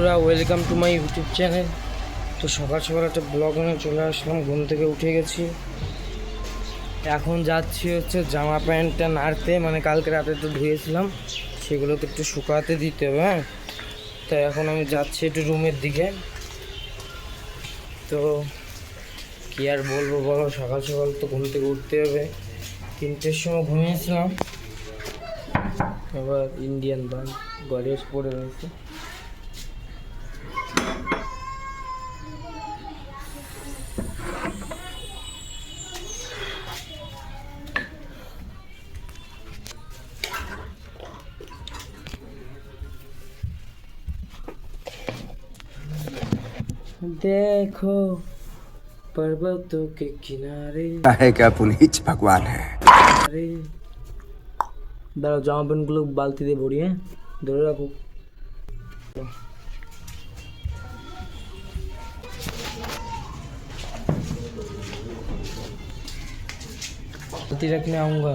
বন্ধুরা welcome to my YouTube channel তো সকাল সকাল একটা ব্লগ নিয়ে চলে আসলাম, ঘুম থেকে উঠে গেছি। এখন যাচ্ছি হচ্ছে জামা প্যান্টটা নাড়তে মানে কালকে রাতে তো ধুয়েছিলাম, সেগুলোকে একটু শুকাতে দিতে হবে হ্যাঁ? তো এখন আমি যাচ্ছি একটু রুমের দিকে। তো কী আর বলব বলো, সকাল সকাল তো ঘুম থেকে উঠতে হবে। তিনটের সময় ঘুমিয়েছিলাম। আবার ইন্ডিয়ান বান গডেস পড়ে রয়েছে। देखो पर्वतों के किनारे है क्या पुनीत भगवान है আরে দাঁড়াও জামা প্যান্টগুলো বালতি দিয়ে ভরি হ্যাঁ ধরে রাখো बाल्टी रखने आऊँगा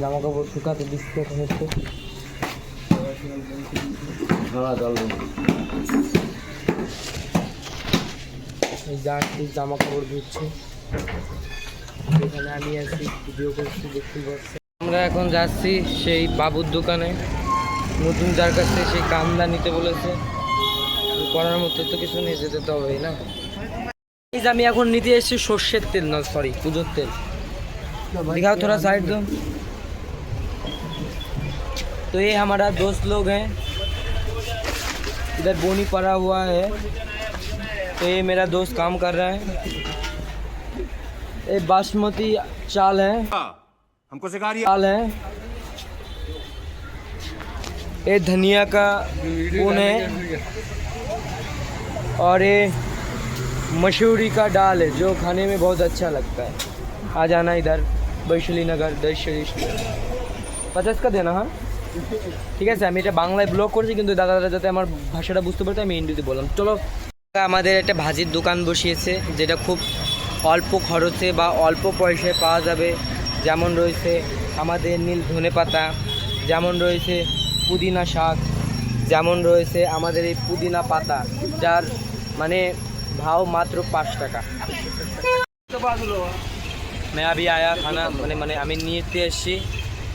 জামা কাপড় শুকাতে দিচ্ছে এখন একটু। এই যাচ্ছি জামা কাপড় ধুচ্ছে। এখানে আমি আছি ভিডিও করছি দেখতে পাচ্ছি আমরা এখন যাচ্ছি সেই বাবুর দোকানে। নতুন যার কাছ থেকে সেই কামদা নিতে বলেছে। করার মতো তো কিছু নিয়ে যেতে তো হবেই না। এই যে আমি এখন নিতে এসেছি সর্ষের তেল না সরি পুজোর তেল। दिखाओ थोड़ा साइड दो। तो ये हमारा दोस्त लोग हैं। इधर बोनी पड़ा हुआ है। तो ये मेरा दोस्त काम कर रहा है। ये बासमती चाल है। हमको सिखा रही चाल है। ये धनिया का खून है। और ये मशहूरी का डाल है जो खाने में बहुत अच्छा लगता है। आ जाना इधर। বৈশালী নগর দৈশালী পঞ্চাশকা দেনা হ্যাঁ? ঠিক আছে, আমি এটা বাংলায় ব্লগ করছি, কিন্তু দাদারা যাতে আমার ভাষাটা বুঝতে পারতে, আমি হিন্দিতে বললাম। চলো, আমাদের একটা ভাজির দোকান বসিয়েছে, যেটা খুব অল্প খরচে বা অল্প পয়সায় পাওয়া যাবে। যেমন রয়েছে আমাদের নীল ধনে পাতা, যেমন রয়েছে পুদিনা শাক, যেমন রয়েছে আমাদের এই পুদিনা পাতা, যার মানে ভাও মাত্র পাঁচ টাকা। মেয়াবি আয়া খানা মানে মানে আমি নিতে এসেছি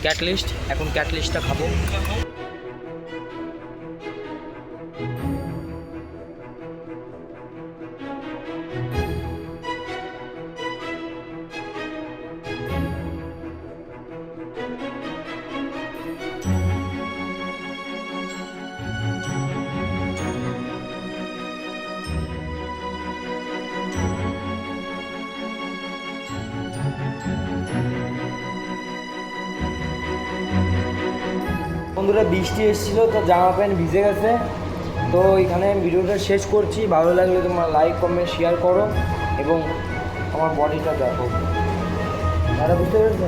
ক্যাটলিস্ট এখন ক্যাটলিস্টটা খাব বন্ধুরা বৃষ্টি এসেছিল, তো জামা প্যান্ট ভিজে গেছে। তো এখানে আমি ভিডিওটা শেষ করছি। ভালো লাগলে তোমার লাইক কমেন্ট শেয়ার করো এবং আমার বডিটা দেখো। তারা বুঝতে পেরেছ?